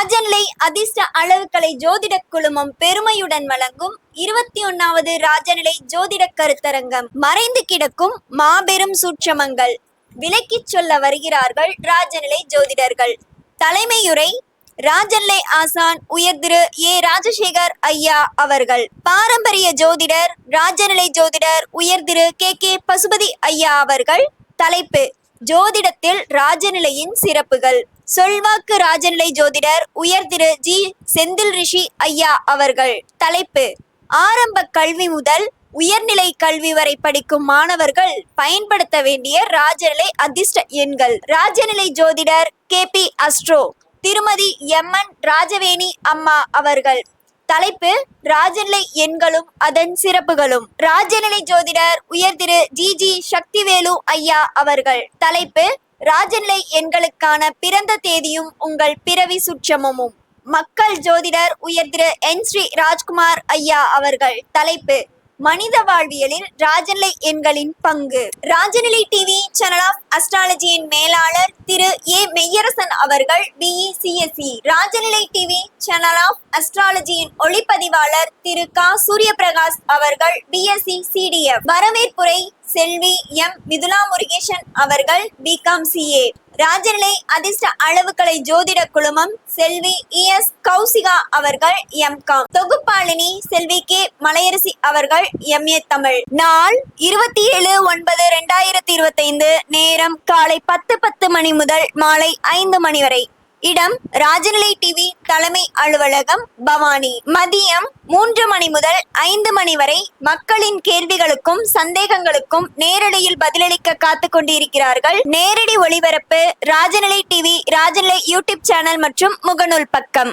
ராஜநிலை அதிர்ஷ்ட அளவுகளை ஜோதிட குழுமம் பெருமையுடன் வழங்கும் இருபத்தி ஒன்னாவது ராஜநிலை ஜோதிட கருத்தரங்கம். மறைந்து கிடக்கும் மாபெரும் சூட்சமங்கள். விலக்கிச் சொல்ல வருகிறார்கள் ராஜநிலை ஜோதிடர்கள். தலைமையுரை ராஜன்லை ஆசான் உயர் திரு ஏ ராஜசேகர் ஐயா அவர்கள். பாரம்பரிய ஜோதிடர் ராஜநிலை ஜோதிடர் உயர் திரு கே கே பசுபதி ஐயா அவர்கள் தலைப்பு. ஜோதிடத்தில் ராஜநிலையின் சிறப்புகள். சொல்வாக்கு ராஜநிலை ஜோதிடர் உயர் திரு ஜி. செந்தில் ரிஷி ஐயா அவர்கள். தலைப்பு ஆரம்ப கல்வி முதல் உயர்நிலை கல்வி வரை படிக்கும் மாணவர்கள் பயன்படுத்த வேண்டிய ராஜநிலை அதிர்ஷ்ட எண்கள். ராஜநிலை ஜோதிடர் கே. பி. அஸ்ட்ரோ திருமதி எம். என். ராஜவேணி அம்மா அவர்கள். தலைப்பு ராஜநிலை எண்களும் அதன் சிறப்புகளும். ராஜநிலை ஜோதிடர் உயர் திரு ஜி ஜி சக்திவேலு ஐயா அவர்கள். தலைப்பு ராஜநிலை எண்களுக்கான பிறந்த தேதியும் உங்கள் பிறவி சுற்றமும் மக்கள் ஜோதிடர் உயர் திரு என் ஸ்ரீ ராஜ்குமார் ஐயா அவர்கள். தலைப்பு மனித வாழ்வியலில் ராஜநிலை எண்களின் பங்கு. ராஜநிலை டிவி சேனல் ஆஃப் அஸ்ட்ராலஜியின் மேலாளர் திரு ஏ மெய்யரசன் அவர்கள் BE CSC Rajanilai TV channel of அஸ்ட்ராலஜியின் ஒளிப்பதிவாளர் திரு கா சூரியபிரகாஷ் அவர்கள் பிஎஸ்சி சிடிஎஃப் வரவேற்புரை செல்வி எம். மிதுலா முருகேசன் அவர்கள் பிகாம் சிஏ ராஜநிலை அதிர்ஷ்ட அளவுகளை ஜோதிட குழுமம் செல்வி இஎஸ் கௌசிகா அவர்கள் எம்காம் தொகுப்பாளினி செல்வி கே. மலையரசி அவர்கள் எம்ஏ தமிழ். நாள் இருபத்தி ஏழு ஒன்பது ரெண்டாயிரத்தி இருபத்தைந்து நேரம் காலை பத்து பத்து மணி முதல் மாலை ஐந்து மணி வரை. இடம் ராஜநிலை டிவி தலைமை அலுவலகம் பவானி. மதியம் மூன்று மணி முதல் ஐந்து மணி வரை மக்களின் கேள்விகளுக்கும் சந்தேகங்களுக்கும் நேரடியில் பதிலளிக்க காத்து கொண்டிருக்கிறார்கள் நேரடி ஒளிபரப்பு Rajanilai TV Rajanilai YouTube channel மற்றும் முகநூல் பக்கம்.